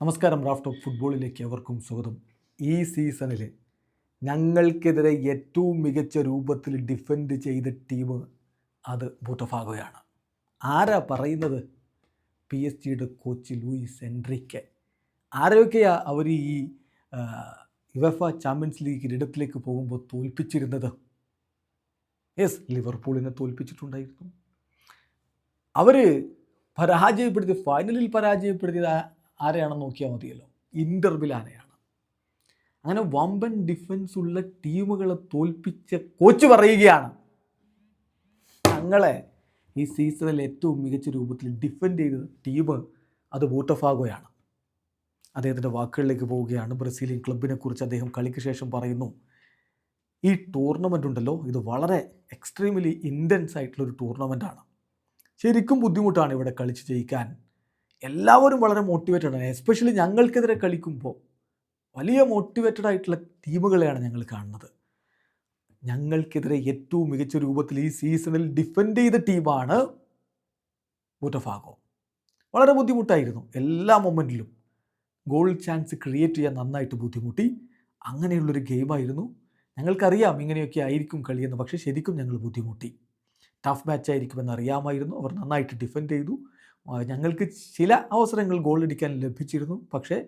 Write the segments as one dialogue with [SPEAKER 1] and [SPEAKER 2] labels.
[SPEAKER 1] നമസ്കാരം raft of ഫുട്ബോളിലേക്ക് എവർക്കും സ്വാഗതം. ഈ സീസണിൽ ഞങ്ങൾക്കെതിരെ ഏറ്റവും മികച്ച രൂപത്തിൽ ഡിഫെൻഡ് ചെയ്ത ടീം അത് ബൂട്ടഫാഗോയാണ്. ആരാ പറയുന്നത്? പി എസ് ജിയുടെ കോച്ച് ലൂയിസ് എൻട്രിക്ക്. ആരൊക്കെയാ അവർ ഈ യുവഫ ചാമ്പ്യൻസ് ലീഗ് കിരീടത്തിലേക്ക് പോകുമ്പോൾ തോൽപ്പിച്ചിരുന്നത്? യെസ് ലിവർപൂളിനെ തോൽപ്പിച്ചിട്ടുണ്ടായിരുന്നു. അവർ പരാജയപ്പെടുത്തി ഫൈനലിൽ പരാജയപ്പെടുത്തിയത് ആരെയാണെന്ന് നോക്കിയാൽ മതിയല്ലോ? ഇന്റർ മിലാനെയാണ് അങ്ങനെ വമ്പൻ ഡിഫൻസ് ഉള്ള ടീമുകളെ തോൽപ്പിച്ച കോച്ച് പറയുകയാണ്. തങ്ങളെ ഈ സീസണിൽ ഏറ്റവും മികച്ച രൂപത്തിൽ ഡിഫെൻഡ് ചെയ്ത ടീം അത് ബൂട്ടഫാഗോയാണ്. അദ്ദേഹത്തിന്റെ വാക്കുകളിലേക്ക് പോവുകയാണ്. ബ്രസീലിയൻ ക്ലബിനെ കുറിച്ച് അദ്ദേഹം കളിക്ക് ശേഷം പറയുന്നു. ഈ ടൂർണമെന്റ് ഉണ്ടല്ലോ ഇത് വളരെ എക്സ്ട്രീമലി ഇന്റൻസ് ആയിട്ടുള്ളൊരു ടൂർണമെന്റാണ് ശരിക്കും ബുദ്ധിമുട്ടാണ് ഇവിടെ കളിച്ച് ജയിക്കാൻ. എല്ലാവരും വളരെ മോട്ടിവേറ്റഡ് ആണ്. എസ്പെഷ്യലി ഞങ്ങൾക്കെതിരെ കളിക്കുമ്പോൾ വലിയ മോട്ടിവേറ്റഡ് ആയിട്ടുള്ള ടീമുകളെയാണ് ഞങ്ങൾ കാണുന്നത്. ഞങ്ങൾക്കെതിരെ ഏറ്റവും മികച്ച രൂപത്തിൽ ഈ സീസണിൽ ഡിഫെൻഡ് ചെയ്ത ടീമാണ് ബൂട്ടഫാഗോ. വളരെ ബുദ്ധിമുട്ടായിരുന്നു എല്ലാ മൊമെന്റിലും ഗോൾ ചാൻസ് ക്രിയേറ്റ് ചെയ്യാൻ നന്നായിട്ട് ബുദ്ധിമുട്ടി. അങ്ങനെയുള്ളൊരു ഗെയിമായിരുന്നു ഞങ്ങൾക്കറിയാം ഇങ്ങനെയൊക്കെ ആയിരിക്കും കളിയെന്ന്. പക്ഷേ ശരിക്കും ഞങ്ങൾ ബുദ്ധിമുട്ടി. ടഫ് മാച്ച് ആയിരിക്കുമെന്ന് അറിയാമായിരുന്നു. അവർ നന്നായിട്ട് ഡിഫെൻഡ് ചെയ്തു. ഞങ്ങൾക്ക് ചില അവസരങ്ങൾ ഗോൾ അടിക്കാൻ ലഭിച്ചിരുന്നു. പക്ഷേ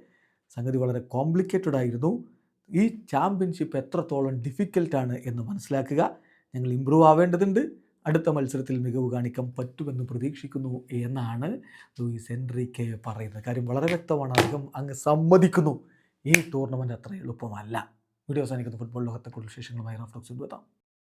[SPEAKER 1] സംഗതി വളരെ കോംപ്ലിക്കേറ്റഡ് ആയിരുന്നു. ഈ ചാമ്പ്യൻഷിപ്പ് എത്രത്തോളം ഡിഫിക്കൽട്ടാണ് എന്ന് മനസ്സിലാക്കുക. ഞങ്ങൾ ഇമ്പ്രൂവ് ആവേണ്ടതുണ്ട്. അടുത്ത മത്സരത്തിൽ മികവ് കാണിക്കാൻ പറ്റുമെന്ന് പ്രതീക്ഷിക്കുന്നു എന്നാണ് ലൂയിസ് എൻറിക്കെ പറയുന്നത്. കാര്യം വളരെ വ്യക്തമാണ്. അദ്ദേഹം അങ്ങ് സമ്മതിക്കുന്നു. ഈ ടൂർണമെന്റ് അത്ര എളുപ്പമല്ല. വീഡിയോ അവസാനിക്കുന്ന. ഫുട്ബോൾ ലോകത്തെ കൂടുതൽ വിശേഷങ്ങളുമായി റഫ്ലക്സ് എത്താം.